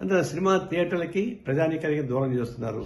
అంటే సినిమా థియేటర్లకి ప్రజానీకానికి దూరం చేస్తున్నారు.